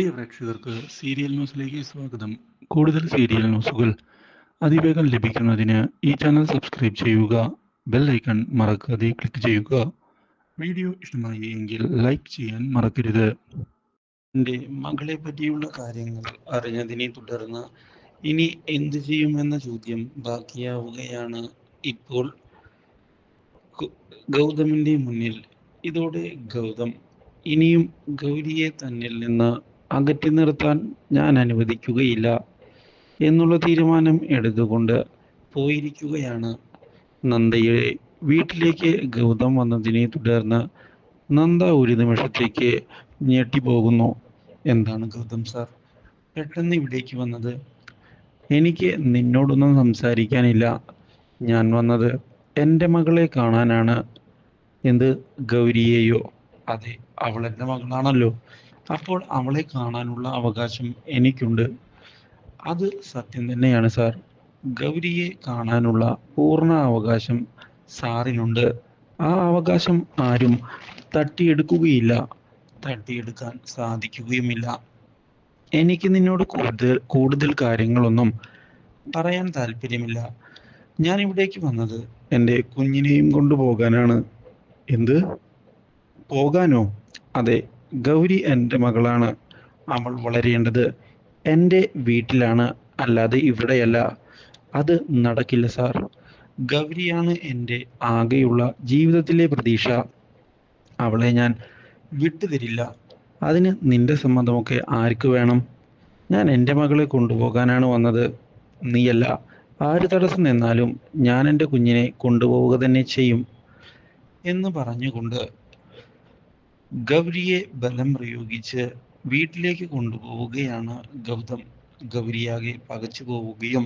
പ്രിയ പ്രേക്ഷകർക്ക് സീരിയൽ ന്യൂസിലേക്ക് സ്വാഗതം. കൂടുതൽ സീരിയൽ ന്യൂസുകൾ അതിവേഗം ലഭിക്കുന്നതിന് ഈ ചാനൽ സബ്സ്ക്രൈബ് ചെയ്യുക ബെൽ ഐക്കൺ മറക്കാതെ ക്ലിക്ക് ചെയ്യുക. വീഡിയോ ഇഷ്ടമായി എങ്കിൽ ലൈക്ക് ചെയ്യാൻ മറക്കരുത്. എന്റെ മകളെ പറ്റിയുള്ള കാര്യങ്ങൾ അറിഞ്ഞതിനെ തുടർന്ന് ഇനി എന്ത് ചെയ്യുമെന്ന ചോദ്യം ബാക്കിയാവുകയാണ്. ഇപ്പോൾ ഗൗതമിന്റെ മുന്നിൽ. ഇതോടെ ഗൗതം ഇനിയും ഗൗരിയെ തന്നിൽ നിന്ന് അകറ്റി നിർത്താൻ ഞാൻ അനുവദിക്കുകയില്ല എന്നുള്ള തീരുമാനം എടുത്തുകൊണ്ട് പോയിരിക്കുകയാണ് നന്ദയെ. വീട്ടിലേക്ക് ഗൗതം വന്നതിനെ തുടർന്ന് നന്ദ ഒരു നിമിഷത്തേക്ക് ഞെട്ടിപ്പോകുന്നു. എന്താണ് ഗൗതം സാർ? പെട്ടെന്ന് ഇവിടേക്ക് വന്നത്? എനിക്ക് നിന്നോടൊന്നും സംസാരിക്കാനില്ല. ഞാൻ വന്നത് എന്റെ മകളെ കാണാനാണ്. എന്ത് ഗൗരിയെയോ? അതെ അവൾ എന്റെ മകളാണല്ലോ. അപ്പോൾ അവളെ കാണാനുള്ള അവകാശം എനിക്കുണ്ട്. അത് സത്യം തന്നെയാണ് സാർ. ഗൗരിയെ കാണാനുള്ള പൂർണ അവകാശം സാറിനുണ്ട്. ആ അവകാശം ആരും തട്ടിയെടുക്കുകയില്ല. തട്ടിയെടുക്കാൻ സാധിക്കുകയുമില്ല. എനിക്ക് നിന്നോട് കൂടുതൽ കൂടുതൽ കാര്യങ്ങളൊന്നും പറയാൻ താല്പര്യമില്ല. ഞാൻ ഇവിടേക്ക് വന്നത് എന്റെ കുഞ്ഞിനെയും കൊണ്ടുപോകാനാണ്. എന്ത്? പോകാനോ? അതെ ഗൗരി എന്റെ മകളാണ്. അവൾ വളരേണ്ടത് എന്റെ വീട്ടിലാണ് അല്ലാതെ ഇവിടെയല്ല. അത് നടക്കില്ല സാർ. ഗൗരിയാണ് എന്റെ ആകെയുള്ള ജീവിതത്തിലെ പ്രതീക്ഷ. അവളെ ഞാൻ വിട്ടുതരില്ല. അതിന് നിന്റെ സമ്മതമൊക്കെ ആർക്ക് വേണം? ഞാൻ എന്റെ മകളെ കൊണ്ടുപോകാനാണ് വന്നത്. നീയല്ല ആര് തടസ്സം നിന്നാലും ഞാൻ എന്റെ കുഞ്ഞിനെ കൊണ്ടുപോവുക തന്നെ ചെയ്യും എന്ന് പറഞ്ഞുകൊണ്ട് ഗൗരിയെ ബലം പ്രയോഗിച്ച് വീട്ടിലേക്ക് കൊണ്ടുപോവുകയാണ് ഗൗതം. ഗൗരിയാകെ പകച്ചു പോവുകയും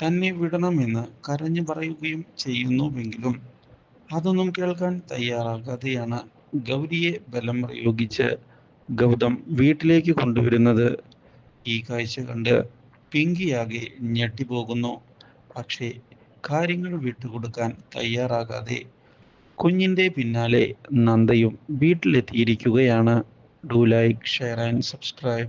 തന്നെ വിടണമെന്ന് കരഞ്ഞു പറയുകയും ചെയ്യുന്നുവെങ്കിലും അതൊന്നും കേൾക്കാൻ തയ്യാറാകാതെയാണ് ഗൗരിയെ ബലം പ്രയോഗിച്ച് ഗൗതം വീട്ടിലേക്ക് കൊണ്ടുവരുന്നത്. ഈ കാഴ്ച കണ്ട് പിങ്കിയാകെ ഞെട്ടിപ്പോകുന്നു. പക്ഷേ കാര്യങ്ങൾ വിട്ടുകൊടുക്കാൻ തയ്യാറാകാതെ കുഞ്ഞിന്റെ പിന്നാലെ നന്ദയും വീട്ടിലെത്തിയിരിക്കുകയാണ്. Do like share and subscribe